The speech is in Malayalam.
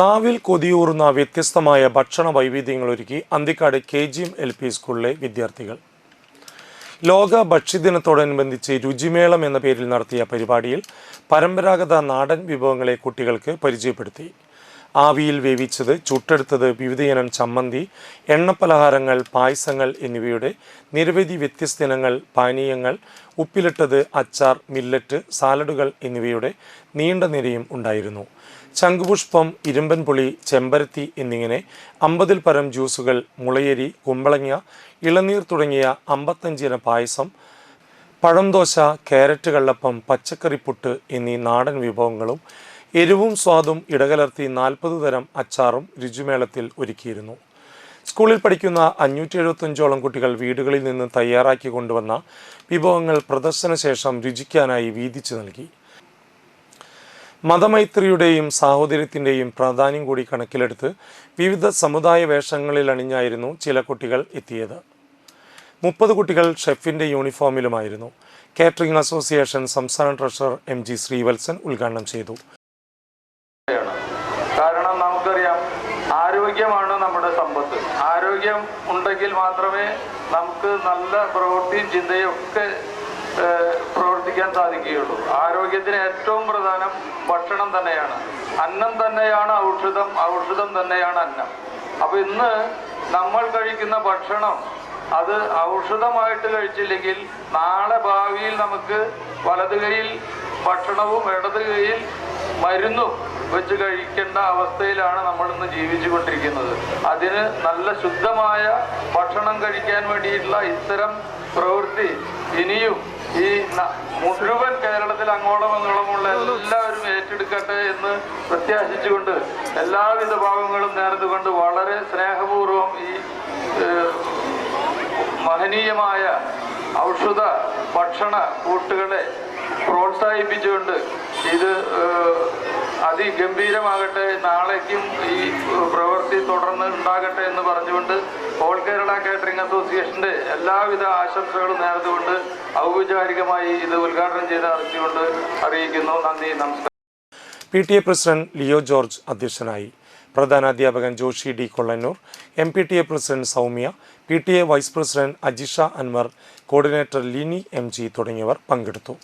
നാവിൽ കൊതിയൂറുന്ന വ്യത്യസ്തമായ ഭക്ഷണ വൈവിധ്യങ്ങൾ ഒരുക്കി Anthikad K G M L P സ്കൂളിലെ വിദ്യാർത്ഥികൾ. ലോക ഭക്ഷ്യദിനത്തോടനുബന്ധിച്ച് രുചിമേളം എന്ന പേരിൽ നടത്തിയ പരിപാടിയിൽ പരമ്പരാഗത നാടൻ വിഭവങ്ങളെ കുട്ടികൾക്ക് പരിചയപ്പെടുത്തി. ആവിയിൽ വേവിച്ചത് ചുട്ടെടുത്തത് വിവിധയിനം ചമ്മന്തി എണ്ണപ്പലഹാരങ്ങൾ പായസങ്ങൾ എന്നിവയുടെ നിരവധി വ്യത്യസ്ത ഇനങ്ങൾ പാനീയങ്ങൾ ഉപ്പിലിട്ടത് അച്ചാർ മില്ലറ്റ് സാലഡുകൾ എന്നിവയുടെ നീണ്ട നിരയും ഉണ്ടായിരുന്നു. ശംഖുപുഷ്പം ഇരുമ്പൻപുളി ചെമ്പരത്തി എന്നിങ്ങനെ അമ്പതിൽ പരം ജ്യൂസുകൾ മുളയരി കുമ്പളങ്ങ ഇളനീർ തുടങ്ങിയ അമ്പത്തഞ്ചിന പായസം പഴംദോശ കാരറ്റ് കള്ളപ്പം പച്ചക്കറിപ്പുട്ട് എന്നീ നാടൻ വിഭവങ്ങളും എരിവും സ്വാദും ഇടകലർത്തി നാൽപ്പത് തരം അച്ചാറും രുചിമേളത്തിൽ ഒരുക്കിയിരുന്നു. സ്കൂളിൽ പഠിക്കുന്ന അഞ്ഞൂറ്റി എഴുപത്തഞ്ചോളം കുട്ടികൾ വീടുകളിൽ നിന്ന് തയ്യാറാക്കി കൊണ്ടുവന്ന വിഭവങ്ങൾ പ്രദർശനശേഷം രുചിക്കാനായി വീതിച്ചു നൽകി. മതമൈത്രിയുടെയും സാഹോദര്യത്തിന്റെയും പ്രാധാന്യം കൂടി കണക്കിലെടുത്ത് വിവിധ സമുദായ വേഷങ്ങളിൽ അണിഞ്ഞായിരുന്നു ചില കുട്ടികൾ എത്തിയത്. മുപ്പത് കുട്ടികൾ ഷെഫിന്റെ യൂണിഫോമിലുമായിരുന്നു. കാറ്ററിംഗ് അസോസിയേഷൻ സംസ്ഥാന ട്രഷറർ എം ജി ശ്രീവത്സൻ ഉദ്ഘാടനം ചെയ്തു. സമ്പത്ത് ആരോഗ്യം ഉണ്ടെങ്കിൽ മാത്രമേ നമുക്ക് നല്ല പ്രവൃത്തിയും ചിന്തയും ഒക്കെ പ്രവർത്തിക്കാൻ സാധിക്കുകയുള്ളൂ. ആരോഗ്യത്തിന് ഏറ്റവും പ്രധാനം ഭക്ഷണം തന്നെയാണ്. അന്നം തന്നെയാണ് ഔഷധം ഔഷധം തന്നെയാണ് അന്നം. അപ്പൊ ഇന്ന് നമ്മൾ കഴിക്കുന്ന ഭക്ഷണം അത് ഔഷധമായിട്ട് കഴിച്ചില്ലെങ്കിൽ നാളെ ഭാവിയിൽ നമുക്ക് വലത് ഭക്ഷണവും ഇടത് കൈയിൽ മരുന്നും വെച്ച് കഴിക്കേണ്ട അവസ്ഥയിലാണ് നമ്മൾ ഇന്ന് ജീവിച്ചു കൊണ്ടിരിക്കുന്നത് അതിന് നല്ല ശുദ്ധമായ ഭക്ഷണം കഴിക്കാൻ വേണ്ടിയിട്ടുള്ള ഇത്തരം പ്രവൃത്തി ഇനിയും ഈ മുഴുവൻ കേരളത്തിൽ അങ്ങോളം അങ്ങോളമുള്ള എല്ലാവരും ഏറ്റെടുക്കട്ടെ എന്ന് പ്രത്യാശിച്ചുകൊണ്ട് എല്ലാവിധ ഭാവങ്ങളും നേർന്നുകൊണ്ട് വളരെ സ്നേഹപൂർവം ഈ മഹനീയമായ ഔഷധ ഭക്ഷണ കൂട്ടുകളെ പ്രോത്സാഹിപ്പിച്ചുകൊണ്ട് ഇത് അതിഗംഭീരമാകട്ടെ നാളേക്കും ഈ പ്രവൃത്തി തുടർന്ന് ഉണ്ടാകട്ടെ എന്ന് പറഞ്ഞുകൊണ്ട് ഓൾ കേരള കാറ്ററിംഗ് അസോസിയേഷന്റെ എല്ലാവിധ ആശംസകളും നേർന്നുകൊണ്ട് ഔപചാരികമായി ഇത് ഉദ്ഘാടനം ചെയ്ത് അറിയിച്ചുകൊണ്ട് അറിയിക്കുന്നു. നന്ദി നമസ്കാരം. P T A president Leo George അധ്യക്ഷനായി. പ്രധാനാധ്യാപകൻ Joshy D Kollannur M P T A president Soumya P T A vice president Ajisha Anwar coordinator Lini M G തുടങ്ങിയവർ പങ്കെടുത്തു.